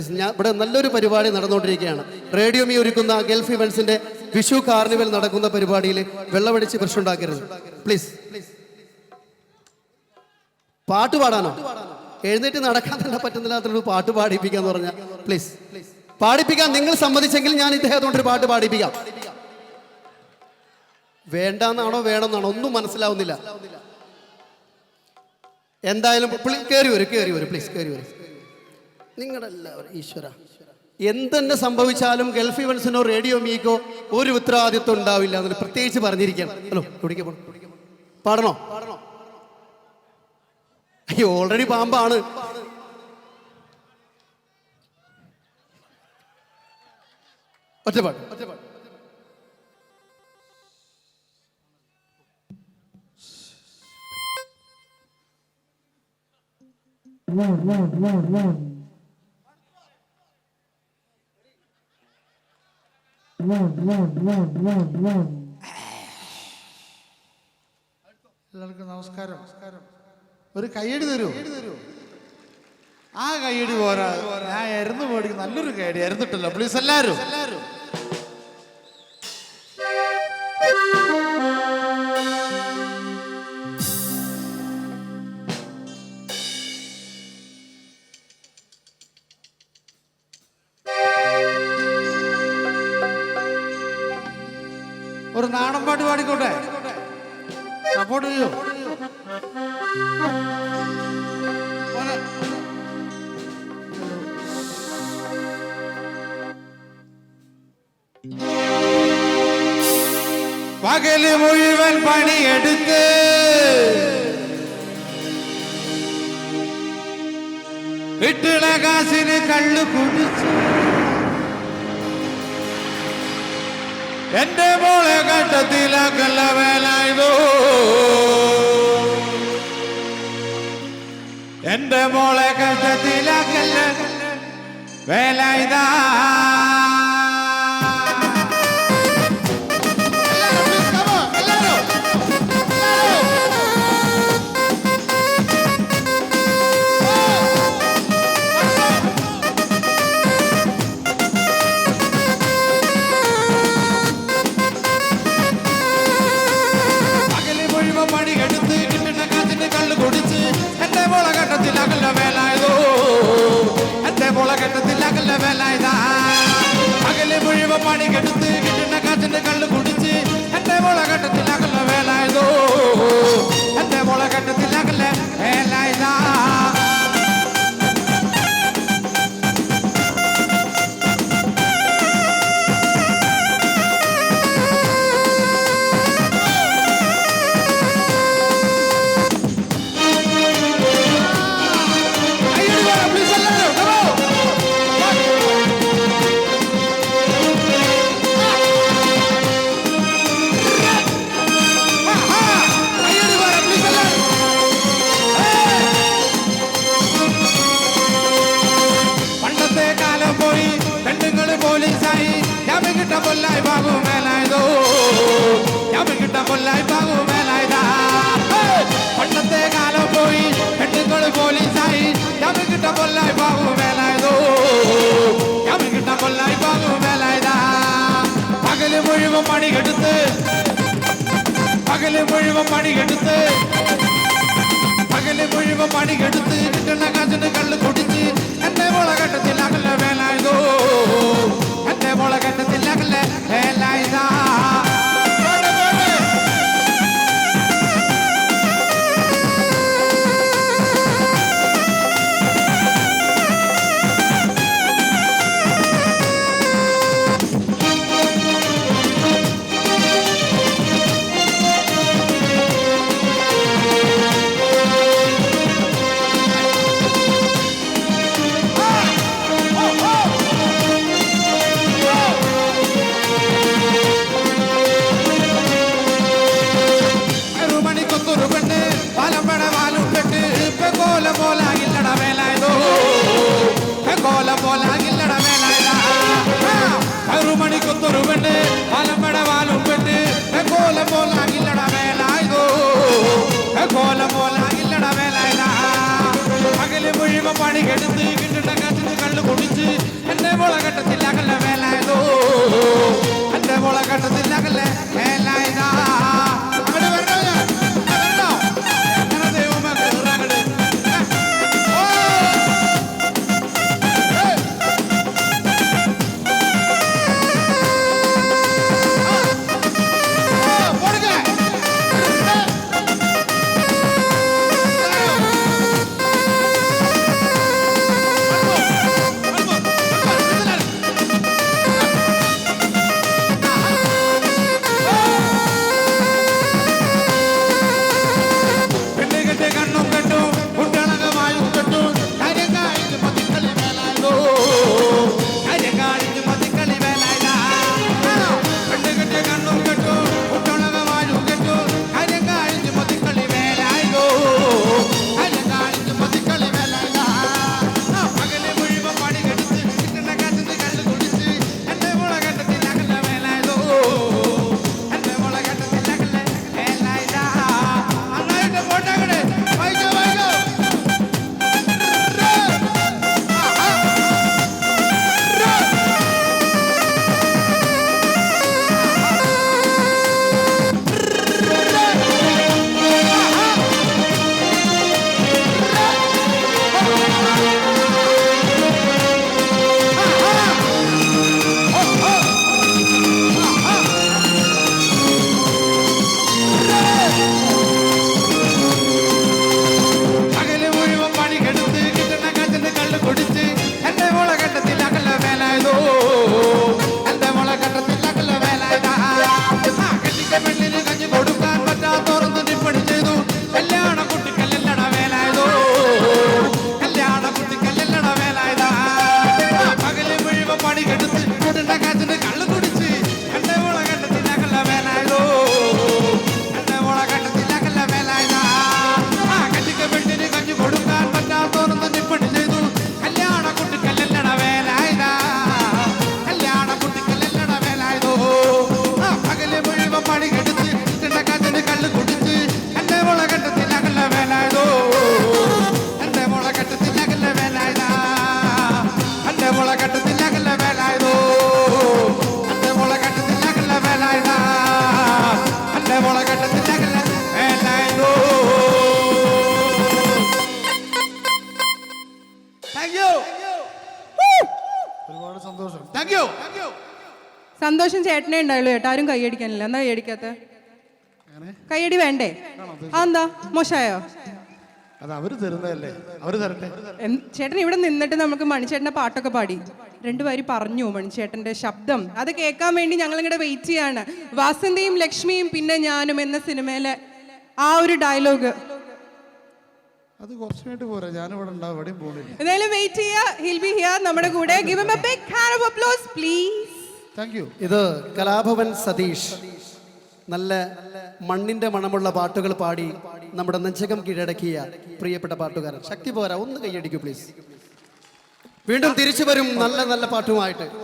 Please ഞാൻ ഇവിടെ നല്ലൊരു പരിപാടി നടന്നുകൊണ്ടിരിക്കുകയാണ്. റേഡിയോ മീ ഒരുക്കുന്ന ഗൾഫ് ഇവൻസിന്റെ വിഷു കാർണിവൽ നടക്കുന്ന പരിപാടിയിൽ വെള്ളമടിച്ച് പ്രശ്നമുണ്ടാക്കരുത്. പ്ലീസ് പാട്ട് പാടാനോ? എഴുന്നേറ്റ് നടക്കാൻ തന്നെ പറ്റുന്നില്ലാത്തൊരു പാട്ട് പാടിപ്പിക്കാന്ന് പറഞ്ഞാൽ പ്ലീസ് പാടിപ്പിക്കാൻ നിങ്ങൾ സമ്മതിച്ചെങ്കിൽ ഞാൻ ഇദ്ദേഹത്തോണ്ടൊരു പാട്ട് പാടിപ്പിക്കാം. വേണ്ടെന്നാണോ വേണമെന്നാണോ ഒന്നും മനസ്സിലാവുന്നില്ല. എന്തായാലും കയറി വരും കയറി വരും പ്ലീസ് കയറി വരും. നിങ്ങളുടെ എല്ലാവരും ഈശ്വര. എന്തെന്നെ സംഭവിച്ചാലും ഗൾഫ് ഇവൻസിനോ റേഡിയോ മീക്കോ ഒരു ഉത്തരവാദിത്വം ഉണ്ടാവില്ല എന്ന് പ്രത്യേകിച്ച് പറഞ്ഞിരിക്കണം ഹലോ പോണം പാടണോ? അയ്യോ ഓൾറെഡി പാമ്പാണ്. ഒറ്റപ്പാട് ഒറ്റപ്പാട് എല്ലാവർക്കും നമസ്കാരം. ഒരു കയ്യടി തരൂ. ആ കയ്യടി പോരാ. ഞാൻ എരുന്ന് മേടിക്കും നല്ലൊരു കയ്യടി. എരുന്നിട്ടല്ലോ. പ്ലീസ് എല്ലാരും. ഒരു നാടൻ പാട്ട് പാടിക്കോട്ടെ? സപ്പോർട്ട് ചെയ്യൂ. മോനെ. പകൽ മുഴുവൻ പണിയെടുത്ത് കിട്ടുള്ള കാശിന് കള്ളു കുടിച്ചു. എന്റെ മോളെ ഘട്ടത്തിലാക്കല്ല വേലായതോ എന്റെ മോളെ ഘട്ടത്തിലാക്കല്ല വേലായുധാ കിട്ടുന്ന പകൽ മുഴുവൻ പണിയെടുത്ത് പകൽ മുഴുവൻ പണിയെടുത്ത് പകൽ മുഴുവൻ പണിയെടുത്ത് കിട്ടുന്ന കാശിന് ആറുമണിക്കൊത്തൊരു പെണ്ണ് അലമ്പട വാലും പെണ്ണ്. കോലം പോലാകില്ലട മേലായതോ കോലം പോലാകില്ലട മേലായതാ പകൽ മുഴുവൻ പണി കെടുത്ത് കിട്ടിട്ട കാറ്റിന് കള്ളു കുടിച്ച് എന്നെ മുളകെട്ട ഒരുപാട് സന്തോഷം. സന്തോഷം ചേട്ടനെ ഉണ്ടായുള്ളൂ ചേട്ടാ. ആരും കൈയടിക്കാനില്ല എന്താ കൈയടിക്കാത്ത കൈയടി വേണ്ടേ? അതെന്താ? മോശമായോ? അത് ചേട്ടൻ ഇവിടെ നിന്നിട്ട് നമുക്ക് മണിച്ചേട്ടന്റെ പാട്ടൊക്കെ പാടി. രണ്ടു വരി പറഞ്ഞു മണിച്ചേട്ടന്റെ ശബ്ദം. അത് കേൾക്കാൻ വേണ്ടി ഞങ്ങൾ ഇങ്ങോട്ട് വെയിറ്റ് ചെയ്യാണ്. വാസന്തിയും ലക്ഷ്മിയും പിന്നെ ഞാനും എന്ന സിനിമയിലെ ആ ഒരു ഡയലോഗ് അത് കുറച്ച് വേണ്ടി പോരാ. ഞാനിവിടെ ഉണ്ടാവും എവിടെയും പോണില്ല. എന്തായാലും വെയിറ്റ് ചെയ്യുക ഹിൽ ബി ഹിയർ നമ്മുടെ കൂടെ. Give a big hand of applause please thank you ഇത് കലാഭവൻ സതീഷ്. നല്ല മണ്ണിന്റെ മണമുള്ള പാട്ടുകൾ പാടി നമ്മുടെ നെഞ്ചകം കീഴടക്കിയ പ്രിയപ്പെട്ട പാട്ടുകാരൻ. ശക്തി പോരാ. ഒന്ന് കൈയടിക്കൂ പ്ലീസ് വീണ്ടും തിരിച്ചു വരും നല്ല നല്ല പാട്ടുമായിട്ട്.